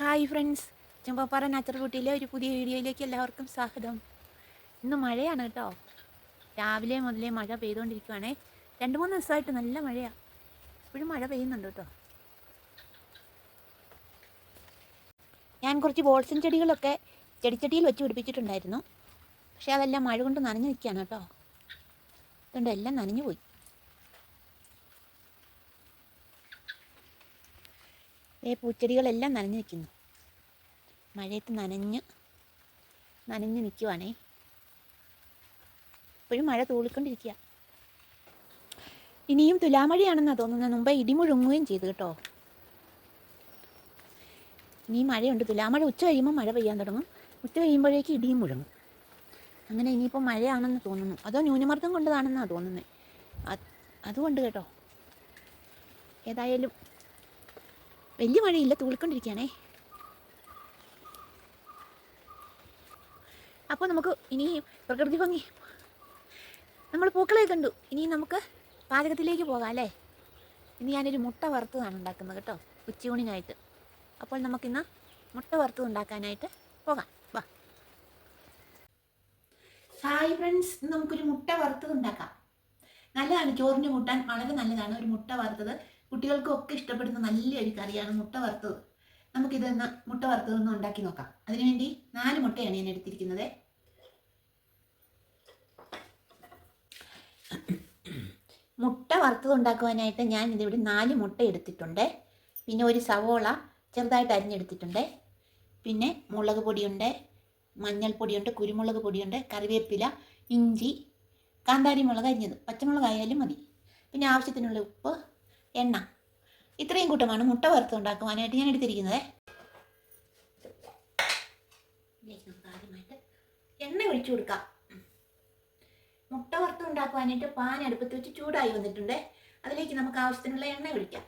Hi friends Chembappara natural കുട്ടിയിലെ ഒരു പുതിയ വീഡിയോയിലേക്ക് എല്ലാവർക്കും സ്വാഗതം. ഇന്ന് മഴയാണ് കേട്ടോ. രാവിലെ മുതലേ മഴ പെയ്തുകൊണ്ടിരിക്കുവാണേ. രണ്ട് മൂന്ന് ദിവസമായിട്ട് നല്ല മഴയാണ് ഇപ്പോഴും മഴ പെയ്യുന്നുണ്ട് കേട്ടോ. ഞാൻ കുറച്ച് ബോൾസൻ ചെടികളൊക്കെ ചെടിച്ചട്ടിയിൽ വെച്ച് പിടിപ്പിച്ചിട്ടുണ്ടായിരുന്നു. പക്ഷേ അതെല്ലാം മഴ കൊണ്ട് നനഞ്ഞു നിൽക്കുകയാണ് കേട്ടോ. അതുകൊണ്ട് എല്ലാം നനഞ്ഞു പോയി. ഏ പൂച്ചെടികളെല്ലാം നനഞ്ഞു നിൽക്കുന്നു. മഴയത്ത് നനഞ്ഞ് നനഞ്ഞ് നിൽക്കുവാണേ. ഇപ്പോഴും മഴ തൂളിക്കൊണ്ടിരിക്കുക. ഇനിയും തുലാമഴയാണെന്നാണ് തോന്നുന്നത്. മുമ്പേ ഇടിമുഴങ്ങുകയും ചെയ്തു കേട്ടോ. ഇനിയും മഴയുണ്ട്. തുലാമഴ ഉച്ച കഴിയുമ്പോൾ മഴ പെയ്യാൻ തുടങ്ങും. ഉച്ച കഴിയുമ്പോഴേക്ക് ഇടിയും മുഴങ്ങും. അങ്ങനെ ഇനിയിപ്പോൾ മഴയാണെന്ന് തോന്നുന്നു. അതോ ന്യൂനമർദ്ദം കൊണ്ടതാണെന്നാണ് തോന്നുന്നത് അത് അതുകൊണ്ട് കേട്ടോ. ഏതായാലും വലിയ മഴയില്ല തൂളിക്കൊണ്ടിരിക്കുകയാണേ. അപ്പോൾ നമുക്ക് ഇനി പ്രകൃതി ഭംഗി. നമ്മൾ പൂക്കളെ കണ്ടു. ഇനി നമുക്ക് പാചകത്തിലേക്ക് പോകാം അല്ലേ? ഇനി ഞാനൊരു മുട്ട വറുത്തതാണ് ഉണ്ടാക്കുന്നത് കേട്ടോ ഉച്ചയൂണിനായിട്ട്. അപ്പോൾ നമുക്കിന്ന് മുട്ട വറുത്തത് ഉണ്ടാക്കാനായിട്ട് പോകാം. വാ. ഹായ് ഫ്രണ്ട്സ് നമുക്കൊരു മുട്ട വറുത്തത് ഉണ്ടാക്കാം. നല്ലതാണ് ചോറിന്റെ മുട്ടാൻ വളരെ നല്ലതാണ് ഒരു മുട്ട വറുത്തത്. കുട്ടികൾക്കും ഒക്കെ ഇഷ്ടപ്പെടുന്ന നല്ലൊരു കറിയാണ് മുട്ട വറുത്തത്. നമുക്കിതൊന്ന് മുട്ട വറുത്തതൊന്ന് ഉണ്ടാക്കി നോക്കാം. അതിനുവേണ്ടി നാല് മുട്ടയാണ് ഞാൻ എടുത്തിരിക്കുന്നത്. മുട്ട വറുത്തത് ഉണ്ടാക്കുവാനായിട്ട് ഞാൻ ഇതിവിടെ നാല് മുട്ട എടുത്തിട്ടുണ്ട്. പിന്നെ ഒരു സവോള ചെറുതായിട്ട് അരിഞ്ഞെടുത്തിട്ടുണ്ട്. പിന്നെ മുളക് പൊടിയുണ്ട് മഞ്ഞൾപ്പൊടിയുണ്ട് കുരുമുളക് പൊടിയുണ്ട് കറിവേപ്പില ഇഞ്ചി കാന്താരി മുളക് അരിഞ്ഞത്. പച്ചമുളക് ആയാലും മതി. പിന്നെ ആവശ്യത്തിനുള്ള ഉപ്പ് എണ്ണ. ഇത്രയും കൂട്ടമാണ് മുട്ട വറുത്ത് ഉണ്ടാക്കുവാനായിട്ട് ഞാൻ എടുത്തിരിക്കുന്നത്. എണ്ണ ഒഴിച്ചു കൊടുക്കാം. മുട്ട വറുത്ത് ഉണ്ടാക്കുവാനായിട്ട് പാൻ അടുപ്പത്ത് വെച്ച് ചൂടായി വന്നിട്ടുണ്ട്. അതിലേക്ക് നമുക്ക് ആവശ്യത്തിനുള്ള എണ്ണ ഒഴിക്കാം.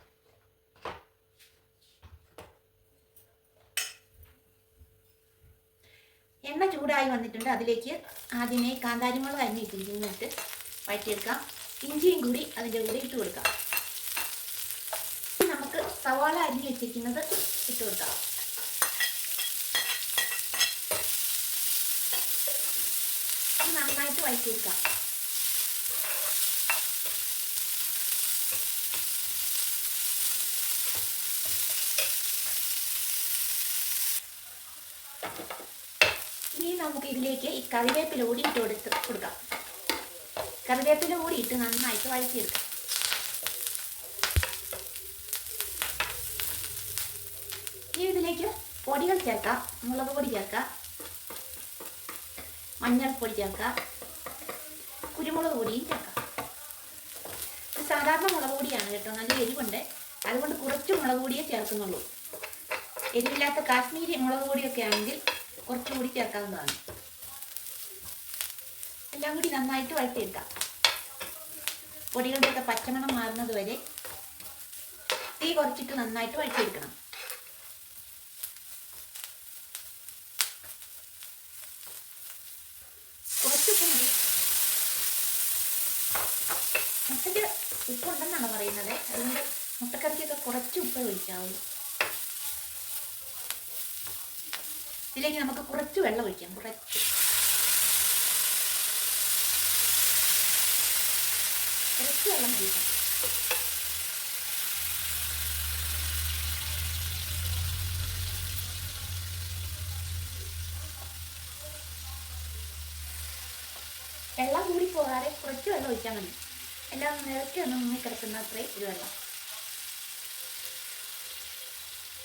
എണ്ണ ചൂടായി വന്നിട്ടുണ്ട്. അതിലേക്ക് ആദ്യമേ കാന്താരിമുളക് അരിഞ്ഞ് ഇട്ടിരിക്കുന്നിട്ട് വഴറ്റിയെടുക്കാം. ഇഞ്ചിയും കൂടി അതിന്റെ കൂടെ ഇട്ട് കൊടുക്കാം. സവാള അരിഞ്ഞ് വെച്ചിരിക്കുന്നത് ഇട്ട് കൊടുക്കാം. നന്നായിട്ട് വഴറ്റിയെടുക്കാം ഇനി നമുക്ക് ഇതിലേക്ക് ഈ കറിവേപ്പില കൂടി ഇട്ട് കൊടുത്ത് കൊടുക്കാം. കറിവേപ്പില കൂടി ഇട്ട് നന്നായിട്ട് വഴറ്റിയെടുക്കാം ഇനി ഇതിലേക്ക് പൊടികൾ ചേർക്കാം. മുളക് പൊടി ചേർക്കാം. മഞ്ഞൾപ്പൊടി ചേർക്കാം. കുരുമുളക് പൊടിയും ചേർക്കാം. സാധാരണ മുളക് പൊടിയാണ് കേട്ടോ. നല്ല എരിവുണ്ട്. അതുകൊണ്ട് കുറച്ച് മുളക് പൊടിയേ ചേർക്കുന്നുള്ളൂ. എരിവില്ലാത്ത കാശ്മീരി മുളക് പൊടിയൊക്കെ ആണെങ്കിൽ കുറച്ചുകൂടി ചേർക്കാവുന്നതാണ്. എല്ലാം കൂടി നന്നായിട്ട് വഴറ്റിയെടുക്കാം. പൊടികളുടെയൊക്കെ പച്ചമണം മാറുന്നത് വരെ തീ കുറച്ചിട്ട് നന്നായിട്ട് വഴറ്റിയെടുക്കണം കുറച്ച് ഉപ്പ് മതി മുട്ടയ്ക്ക് ഉപ്പുണ്ടെന്നാണ് പറയുന്നത്. അതുകൊണ്ട് മുട്ടക്കറിക്കൊക്കെ കുറച്ച് ഉപ്പ് ഒഴിക്കാവുള്ളൂ ഇതിലേക്ക് നമുക്ക് കുറച്ച് വെള്ളം ഒഴിക്കാം. കുറച്ച്. കുറച്ച് വെള്ളം ഒഴിക്കാം. വെള്ളം കൂടി പോകാതെ കുറച്ച് വെള്ളം ഒഴിക്കാൻ മതി. എല്ലാം നിറക്കി ഒന്ന് മുങ്ങി കിടക്കുന്ന അത്രയും ഒരു വെള്ളം.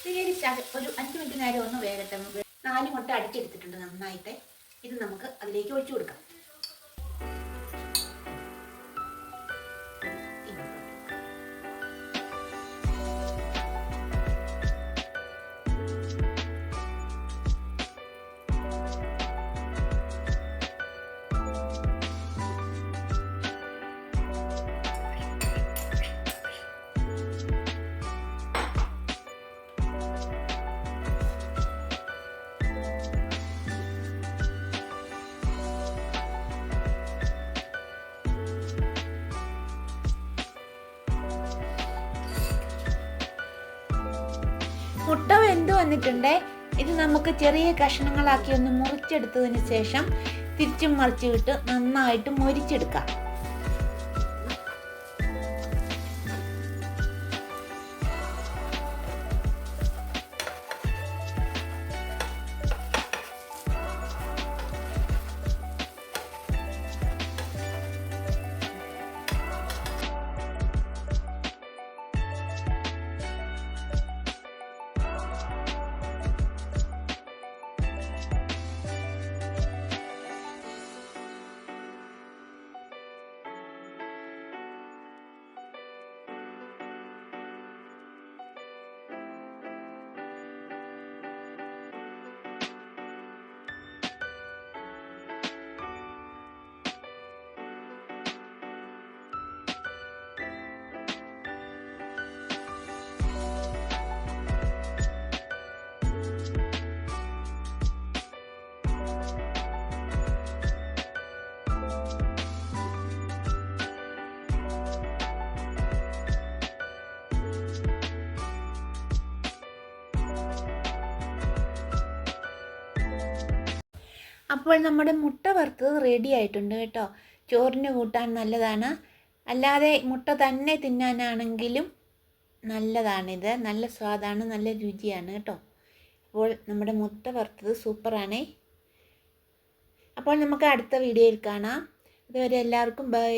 പിന്നെ ശക- ഒരു അഞ്ച് മിനിറ്റ് നേരം ഒന്ന് വേഗത്തെ നാല് മുട്ട അടിച്ചെടുത്തിട്ടുണ്ട് നന്നായിട്ട്. ഇത് നമുക്ക് അതിലേക്ക് ഒഴിച്ചു കൊടുക്കാം. വെന്ത് വന്നിട്ടുണ്ട്? ഇത് നമുക്ക് ചെറിയ കഷ്ണങ്ങളാക്കി ഒന്ന് മുറിച്ചെടുത്തതിന് ശേഷം തിരിച്ചും മറിച്ച് വിട്ട് നന്നായിട്ട് മൊരിച്ചെടുക്കാം. അപ്പോൾ നമ്മുടെ മുട്ട വറുത്തത് റെഡി ആയിട്ടുണ്ട് കേട്ടോ. ചോറിന് കൂട്ടാൻ നല്ലതാണ്. അല്ലാതെ മുട്ട തന്നെ തിന്നാനാണെങ്കിലും നല്ലതാണിത്. നല്ല സ്വാദാണ് നല്ല രുചിയാണ് കേട്ടോ. അപ്പോൾ നമ്മുടെ മുട്ട വറുത്തത് സൂപ്പറാണേ. അപ്പോൾ നമുക്ക് അടുത്ത വീഡിയോയിൽ കാണാം. അതുവരെ എല്ലാവർക്കും ബൈ.